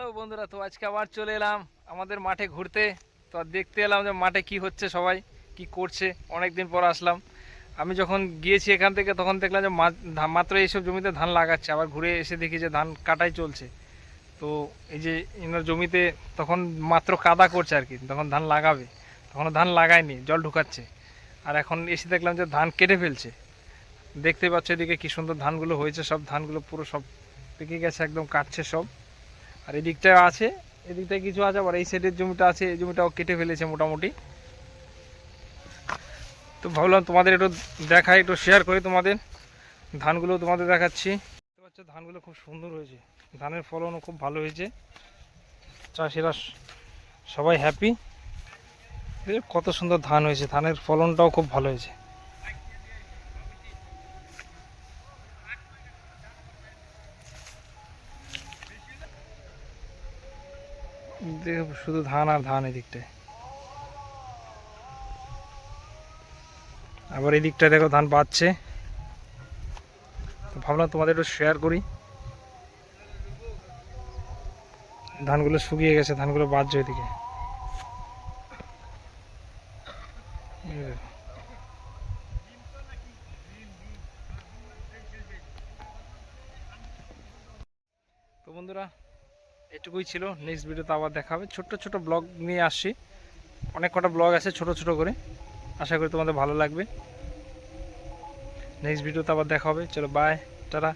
Hello বন্ধুরা, তো আজকে আবার চলে এলাম আমাদের মাঠে ঘুরতে। তো দেখতে এলাম যে মাঠে কি হচ্ছে সবাই, কি করছে অনেক দিন পর আসলাম। আমি যখন গিয়েছি এখান থেকে, তখন দেখলাম যে মাত্র এইসব জমিতে ধান লাগাচ্ছে। আবার ঘুরে এসে দেখি যে ধান কাটাই চলছে। তো এই যে এনার জমিতে তখন মাত্র কাদা করছে আর কি, তখন ধান লাগাবে। তখন ধান লাগায়নি, জল ঢুকাচ্ছে। আর এখন এসে দেখলাম যে ধান কেটে ফেলছে। দেখতে পাচ্ছ এদিকে কি সুন্দর ধানগুলো হয়েছে, সব ধানগুলো পুরো সব পেকে গেছে, একদম কাটছে সব। আর এদিকটায় আছে, এদিকটায় কিছু আছে, আবার এই সাইডের জমিটা আছে, এই জমিটাও কেটে ফেলেছে মোটামুটি। তো ভাবলাম তোমাদের একটু দেখাই, একটু শেয়ার করি তোমাদের। ধানগুলো তোমাদের দেখাচ্ছি। দেখতে ধানগুলো খুব সুন্দর হয়েছে। ধানের ফলনও খুব ভালো হয়েছে। চাষিরা সবাই হ্যাপি কত সুন্দর ধান হয়েছে, ধানের ফলনটাও খুব ভালো হয়েছে। শুধু ধান আর ধান এদিকটায়। আবার এই দিকটায় দেখো ধান বাঁচছে তো ভাবলাম তোমাদের একটু শেয়ার করি। ধানগুলো শুকিয়ে গেছে, ধানগুলো বাঁচছে ওইদিকে তো বন্ধুরা এটুকুই ছিল। নেক্সট ভিডিওতে আবার দেখা হবে। ছোট্ট ছোট ব্লগ নিয়ে আসছি অনেক কটা ব্লগ আছে ছোট ছোট করে। আশা করি তোমাদের ভালো লাগবে। নেক্সট ভিডিওতে আবার দেখা হবে। চলো বাই টাটা।